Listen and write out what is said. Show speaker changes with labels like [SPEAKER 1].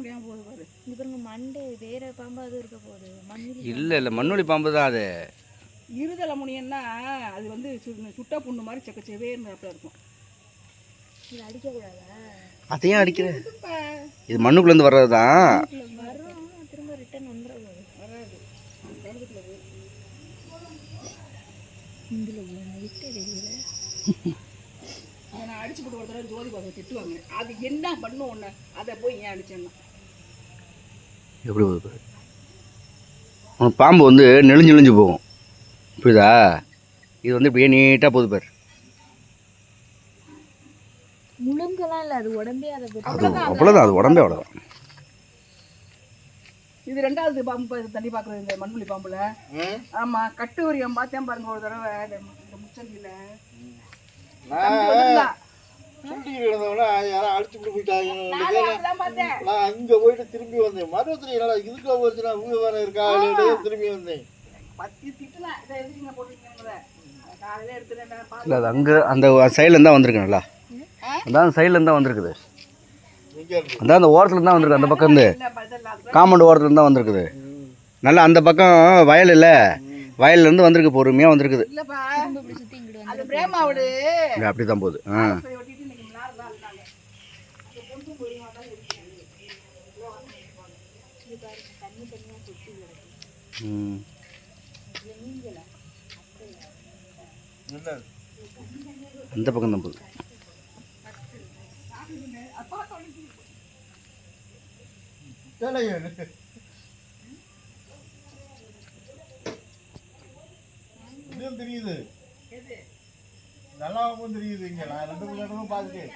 [SPEAKER 1] முடியாம போகுது பாரு.
[SPEAKER 2] இது பாருங்க மண்டே வேற பாம்பாவது இருக்க போகுது. மண்ணில்
[SPEAKER 3] இல்லை இல்லை மண்ணுளி பாம்பு தான் அது.
[SPEAKER 1] இருதலை முனியன்னா அது வந்து சு- சுட்ட புண்ணு மாதிரி செக்க செவேன்னு இருக்கும்.
[SPEAKER 2] இது அடிக்கக்கூடாதா?
[SPEAKER 3] அதையும் அடிக்கிற.
[SPEAKER 1] இதுப்பா,
[SPEAKER 3] இது மண்ணுக்குள்ளேருந்து வர்றது தான்.
[SPEAKER 2] வரும் திரும்ப ரிட்டர்ன் வந்துடும்
[SPEAKER 1] வராது.
[SPEAKER 2] இதில் விட்டு தெரியல.
[SPEAKER 1] அதை நான் அடிச்சு போட்டு ஒரு தடவை ஜோதி பாபா திட்டுவாங்க. அது என்ன பண்ணும் ஒன்று அதை போய் ஏன் அடிச்சேன்னா?
[SPEAKER 3] எப்படி போகுது பாம்பு வந்து நெளிஞ்சு நெளிஞ்சு போகும். புரியுதா? இது வந்து இப்படியே நீட்டாக போகுது பாரு.
[SPEAKER 2] முழுங்கெல்லாம் இல்லை அது உடம்பே அதை
[SPEAKER 3] அவ்வளோதான் அது உடம்பே அவ்வளோதான்
[SPEAKER 1] இது ரெண்டாவது பாம்பு தண்ணி பார்க்குறது இந்த மண்புலி பாம்புல. ஆமா கட்டு வரியம் பார்த்தேன் பாருங்க ஒரு தடவை. இந்த இந்த முச்சந்தியில
[SPEAKER 4] அடிச்சுட்டு போயிட்டாங்க
[SPEAKER 1] நானே
[SPEAKER 4] அங்க போயிட்டு திரும்பி வந்தேன். மருவத்துல என்னடா இதுக்குள்ள போச்சுன்னா இவங்க வேற இருக்கா? திரும்பி வந்தேன்.
[SPEAKER 3] இல்லை அது அங்கே அந்த சைட்லேருந்து தான் வந்திருக்கு நல்லா அதான் சைட்லேருந்து தான் வந்திருக்குது.
[SPEAKER 4] எங்க இருந்து?
[SPEAKER 3] அதான் அந்த ஓரத்துல தான் வந்திருக்கு அந்த பக்கம் இருந்து. காம்பவுண்ட் ஓரத்துல தான் வந்திருக்குது. நல்லா அந்த பக்கம் வயல் இல்லை. வயல்லேருந்து வந்திருக்கு பொறுமையாக வந்திருக்குது. அப்படி தான் போகுது. ஆ
[SPEAKER 1] ஒட்டிட்டு இன்னைக்கு மிளாறு தான் இருந்தாங்க அது பொண்ணு போய்
[SPEAKER 3] ம்.
[SPEAKER 4] என்ன
[SPEAKER 3] அந்த பக்கம் தான் போகுது
[SPEAKER 4] தெரியுது நல்லாவும் தெரியுது இங்க. நான் ரெண்டு மூணு இடமும் பார்த்துட்டேன்.